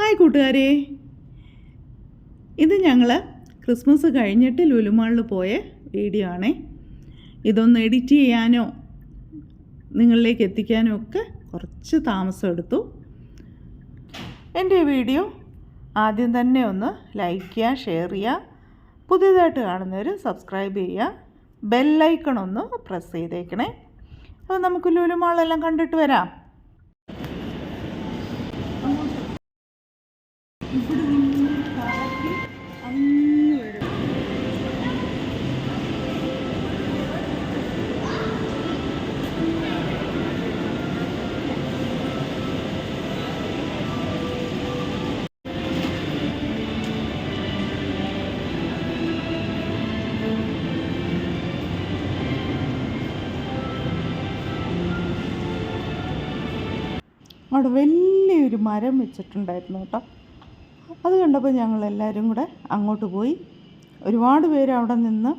Hi കൂട്ടുകാരെ. ഇത് ഞങ്ങൾ ക്രിസ്മസ് കഴിഞ്ഞിട്ട് ലുലുമാളിൽ പോയ വീഡിയോ ആണേ. ഇതൊന്ന് എഡിറ്റ് ചെയ്യാനോ നിങ്ങളിലേക്ക് എത്തിക്കാനോ ഒക്കെ കുറച്ച് താമസം എടുത്തു. എന്റെ വീഡിയോ ആദ്യം തന്നെ ഒന്ന് ലൈക്ക് ചെയ്യുക ഷെയർ ചെയ്യുക പുതിയതായിട്ട് കാണുന്നവർ സബ്സ്ക്രൈബ് ചെയ്യുക ബെല്ലൈക്കൺ ഒന്ന് പ്രസ് ചെയ്തേക്കണേ. അപ്പോൾ നമുക്ക് ലുലുമാളെല്ലാം കണ്ടിട്ട് വരാം. അവിടെ വലിയൊരു മരം വെച്ചിട്ടുണ്ടായിരുന്നു കേട്ടോ. അത് കണ്ടപ്പോൾ ഞങ്ങൾ എല്ലാവരും കൂടെ അങ്ങോട്ട് പോയി. ഒരുപാട് പേര് അവിടെ നിന്ന്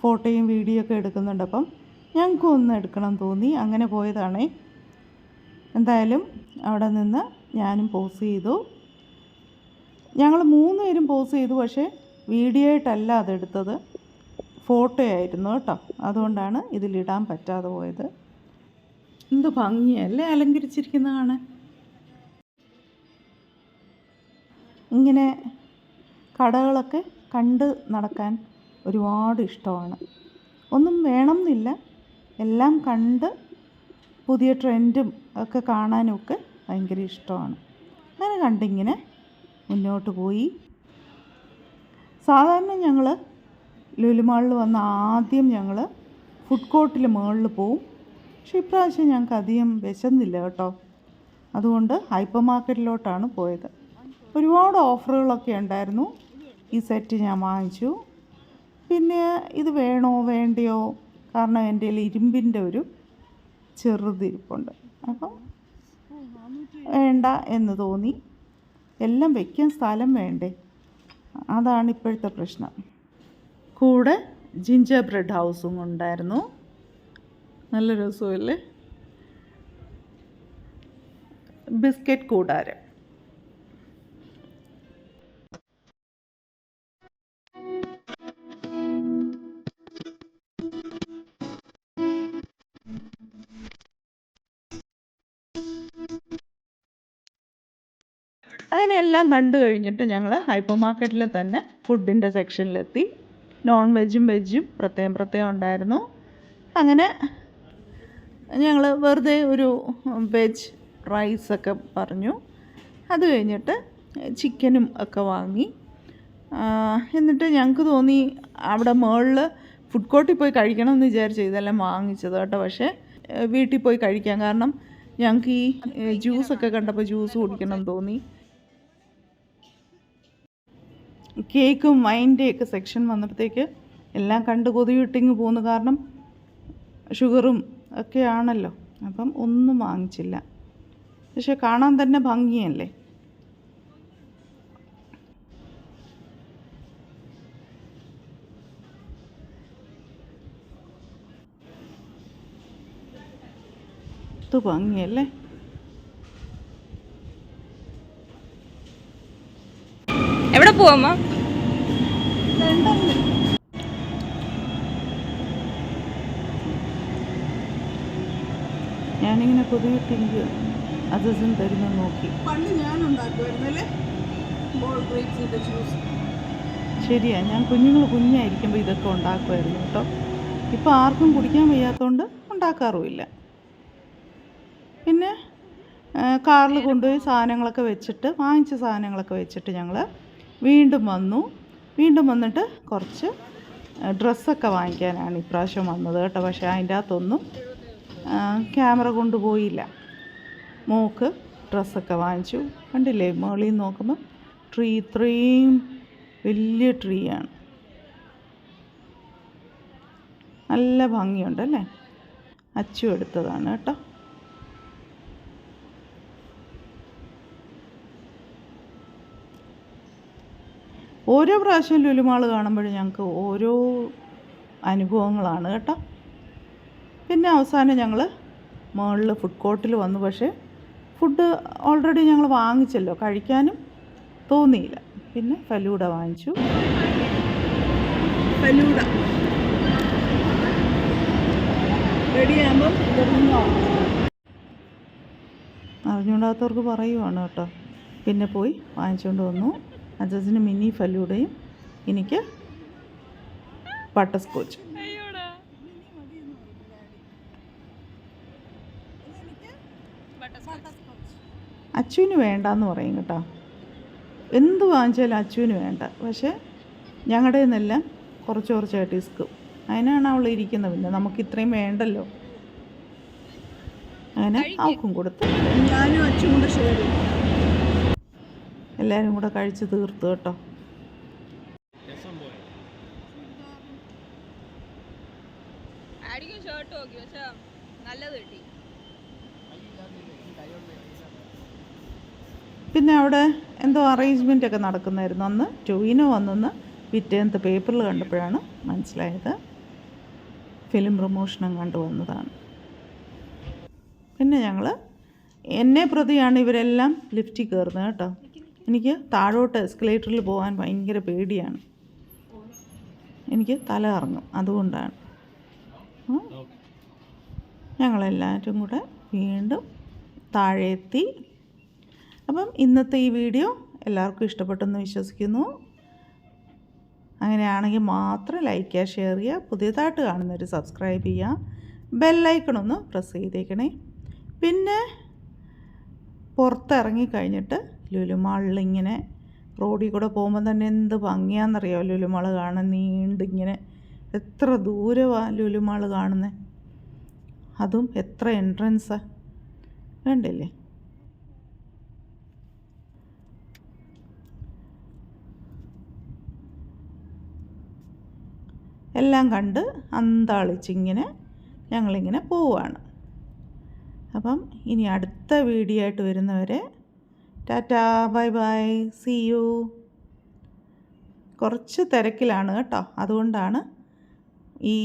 ഫോട്ടോയും വീഡിയോ ഒക്കെ എടുക്കുന്നുണ്ട്. അപ്പം ഞങ്ങൾക്കും ഒന്ന് എടുക്കണം തോന്നി. അങ്ങനെ പോയതാണേ. എന്തായാലും അവിടെ നിന്ന് ഞാനും പോസ് ചെയ്തു. ഞങ്ങൾ മൂന്ന് പേരും പോസ് ചെയ്തു. പക്ഷേ വീഡിയോ ആയിട്ടല്ല അതെടുത്തത്. ഫോട്ടോ ആയിരുന്നു കേട്ടോ. അതുകൊണ്ടാണ് ഇതിലിടാൻ പറ്റാതെ പോയത്. എന്ത് ഭംഗിയല്ലേ അലങ്കരിച്ചിരിക്കുന്ന കാണാൻ ഇങ്ങനെ കടകളൊക്കെ കണ്ട് നടക്കാൻ ഒരുപാട് ഇഷ്ടമാണ്. ഒന്നും വേണമെന്നില്ല. എല്ലാം കണ്ട് പുതിയ ട്രെൻഡും ഒക്കെ കാണാനുമൊക്കെ ഭയങ്കര ഇഷ്ടമാണ്. അങ്ങനെ കണ്ടിങ്ങനെ മുന്നോട്ട് പോയി. സാധാരണ ഞങ്ങൾ ലുലുമാളിൽ വന്ന ആദ്യം ഞങ്ങൾ ഫുഡ് കോർട്ടിൽ മുകളിൽ പോവും. പക്ഷെ ഇപ്രാവശ്യം ഞങ്ങൾക്ക് അധികം വിശന്നില്ല കേട്ടോ. അതുകൊണ്ട് ഹൈപ്പർ മാർക്കറ്റിലോട്ടാണ് പോയത്. ഒരുപാട് ഓഫറുകളൊക്കെ ഉണ്ടായിരുന്നു. ഈ സെറ്റ് ഞാൻ വാങ്ങിച്ചു. പിന്നെ ഇത് വേണോ വേണ്ടയോ? കാരണം എന്റെ കയ്യിൽ ഇരുമ്പിന്റെ ഒരു ചെറുതിരിപ്പുണ്ട് അപ്പം വേണ്ട എന്ന് തോന്നി. എല്ലാം വയ്ക്കാൻ സ്ഥലം വേണ്ടേ? അതാണ് ഇപ്പോഴത്തെ പ്രശ്നം. കൂടെ ജിഞ്ചർ ബ്രെഡ് ഹൗസും ഉണ്ടായിരുന്നു. നല്ല രസമല്ലേ? ബിസ്ക്കറ്റ് കൂടാരം. അതിനെല്ലാം കണ്ടു കഴിഞ്ഞിട്ട് ഞങ്ങൾ ഹൈപ്പർ മാർക്കറ്റിൽ തന്നെ ഫുഡിന്റെ സെക്ഷനിലെത്തി. നോൺ വെജും വെജും പ്രത്യേകം പ്രത്യേകം ഉണ്ടായിരുന്നു. അങ്ങനെ ഞങ്ങൾ വെറുതെ ഒരു വെജ് റൈസൊക്കെ പറഞ്ഞു. അത് കഴിഞ്ഞിട്ട് ചിക്കനും ഒക്കെ വാങ്ങി. എന്നിട്ട് ഞങ്ങൾക്ക് തോന്നി അവിടെ മുകളിൽ ഫുഡ് കോർട്ടിൽ പോയി കഴിക്കണം എന്ന് വിചാരിച്ചു ഇതെല്ലാം വാങ്ങിച്ചത് കേട്ടോ. പക്ഷേ വീട്ടിൽ പോയി കഴിക്കാം. കാരണം ഞങ്ങൾക്ക് ഈ ജ്യൂസൊക്കെ കണ്ടപ്പോൾ ജ്യൂസ് കുടിക്കണം തോന്നി. കേക്കും വൈന്റെയൊക്കെ സെക്ഷൻ വന്നപ്പോഴത്തേക്ക് എല്ലാം കണ്ട് കൊതിയിട്ടിങ്ങ് പോന്നു. കാരണം ഷുഗറും ഒക്കെ ആണല്ലോ അപ്പം ഒന്നും വാങ്ങിച്ചില്ല. പക്ഷെ കാണാൻ തന്നെ ഭംഗിയല്ലേ? ഇത് ഭംഗിയല്ലേ? എവിടെ പോവാമ്മ ഞാനിങ്ങനെ കൊതിയിട്ടിരിക്കുക അസസും തരുന്ന നോക്കി. പണ്ട് ഞാൻ ശരിയാ ഞാൻ കുഞ്ഞുങ്ങൾ കുഞ്ഞായിരിക്കുമ്പോൾ ഇതൊക്കെ ഉണ്ടാക്കുമായിരുന്നു കേട്ടോ. ഇപ്പോൾ ആർക്കും കുടിക്കാൻ വയ്യാത്തതുകൊണ്ട് ഉണ്ടാക്കാറുമില്ല. പിന്നെ കാറിൽ കൊണ്ടുപോയി സാധനങ്ങളൊക്കെ വെച്ചിട്ട് വാങ്ങിച്ച സാധനങ്ങളൊക്കെ വെച്ചിട്ട് ഞങ്ങൾ വീണ്ടും വന്നു. വീണ്ടും വന്നിട്ട് കുറച്ച് ഡ്രസ്സൊക്കെ വാങ്ങിക്കാനാണ് ഇപ്രാവശ്യം വന്നത് കേട്ടോ. പക്ഷേ അതിന്റെ അകത്തൊന്നും ക്യാമറ കൊണ്ടുപോയില്ല മോക്ക് ഡ്രസ്സൊക്കെ വാങ്ങിച്ചു. കണ്ടില്ലേ മുകളിൽ നിന്ന് നോക്കുമ്പോൾ ട്രീ ഇത്രയും വലിയ ട്രീ ആണ്. നല്ല ഭംഗിയുണ്ടല്ലേ അച്ചു എടുത്തതാണ് കേട്ടോ. ഓരോ പ്രാവശ്യം ലുലുമാൾ കാണുമ്പോഴും ഞങ്ങൾക്ക് ഓരോ അനുഭവങ്ങളാണ് കേട്ടോ. പിന്നെ അവസാനം ഞങ്ങൾ മുകളിൽ ഫുഡ് കോർട്ടിൽ വന്നു. പക്ഷേ ഫുഡ് ഓൾറെഡി ഞങ്ങൾ വാങ്ങിച്ചല്ലോ. കഴിക്കാനും തോന്നിയില്ല. പിന്നെ ഫലൂഡ വാങ്ങിച്ചു. ഫലൂഡ റെഡിയാകുമ്പം ഇതൊന്നും അറിഞ്ഞുകൂടാത്തവർക്ക് പറയുവാണ് കേട്ടോ. പിന്നെ പോയി വാങ്ങിച്ചുകൊണ്ട് വന്നു. അജസിന് മിനി ഫലൂഡയും എനിക്ക് ബട്ടർ സ്കോച്ച്. അച്ചുവിന് വേണ്ടെന്ന് പറയും കേട്ടോ. എന്ത് വാങ്ങിച്ചാലും അച്ചുവിന് വേണ്ട. പക്ഷേ ഞങ്ങളുടെ നിന്നെല്ലാം കുറച്ച് കുറച്ചായിട്ട് ഇസ്ക്കും അതിനാണ് അവൾ ഇരിക്കുന്നത് പിന്നെ നമുക്ക് ഇത്രയും വേണ്ടല്ലോ. അങ്ങനെ അവൾക്കും കൊടുത്തു. ഞാനും കൂടെ ഷെയർ ചെയ്യും. എല്ലാവരും കൂടെ കഴിച്ച് തീർത്തു കേട്ടോ. ഷർട്ട് നോക്കി. പക്ഷെ നല്ലത് കിട്ടി. പിന്നെ അവിടെ എന്തോ അറേഞ്ച്മെന്റ് ഒക്കെ നടക്കുന്നായിരുന്നു. അന്ന് ടൊവിനോ വന്നെന്ന് പിറ്റേന്നത്തെ പേപ്പറിൽ കണ്ടപ്പോഴാണ് മനസ്സിലായത്. ഫിലിം പ്രൊമോഷനും കണ്ടു വന്നതാണ്. പിന്നെ ഞങ്ങൾ എന്നെ പ്രതിയാണ് ഇവരെല്ലാം ലിഫ്റ്റിൽ കയറുന്നത് കേട്ടോ. എനിക്ക് താഴോട്ട് എസ്കലേറ്ററിൽ പോകാൻ ഭയങ്കര പേടിയാണ്. എനിക്ക് തല കറങ്ങും. അതുകൊണ്ടാണ്. ഞങ്ങളെല്ലാവരും കൂടെ വീണ്ടും താഴെ എത്തി അപ്പം ഇന്നത്തെ ഈ വീഡിയോ എല്ലാവർക്കും ഇഷ്ടപ്പെട്ടെന്ന് വിശ്വസിക്കുന്നു. അങ്ങനെയാണെങ്കിൽ മാത്രം ലൈക്ക് ചെയ്യുക ഷെയർ ചെയ്യുക പുതിയതായിട്ട് കാണുന്നവർ സബ്സ്ക്രൈബ് ചെയ്യുക ബെല്ലൈക്കണൊന്ന് പ്രസ് ചെയ്തേക്കണേ. പിന്നെ പുറത്തിറങ്ങി കഴിഞ്ഞിട്ട് ലുലുമാളിലിങ്ങനെ റോഡിൽ കൂടെ പോകുമ്പോൾ തന്നെ എന്ത് ഭംഗിയാണെന്നറിയാമോ ലുലുമാൾ കാണാൻ നീണ്ടിങ്ങനെ എത്ര ദൂരമാണ് ലുലുമാൾ കാണുന്നത് അതും എത്ര എൻട്രൻസാണ് വേണ്ടില്ലേ എല്ലാം കണ്ട് അന്താളിച്ചിങ്ങനെ ഞങ്ങളിങ്ങനെ പോവുകയാണ് അപ്പം ഇനി അടുത്ത വീഡിയോ ആയിട്ട് വരുന്നവരെ tata bye bye see you. കുറച്ച് തിരക്കിലാണ് കേട്ടോ. അതുകൊണ്ടാണ് ഈ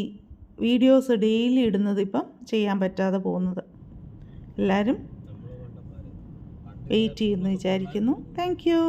വീഡിയോസ് ഡെയിലി ഇടുന്നത് ഇപ്പം ചെയ്യാൻ പറ്റാതെ പോകുന്നത്. എല്ലാവരും വെയിറ്റ് ചെയ്യുമെന്ന് വിചാരിക്കുന്നു. Thank you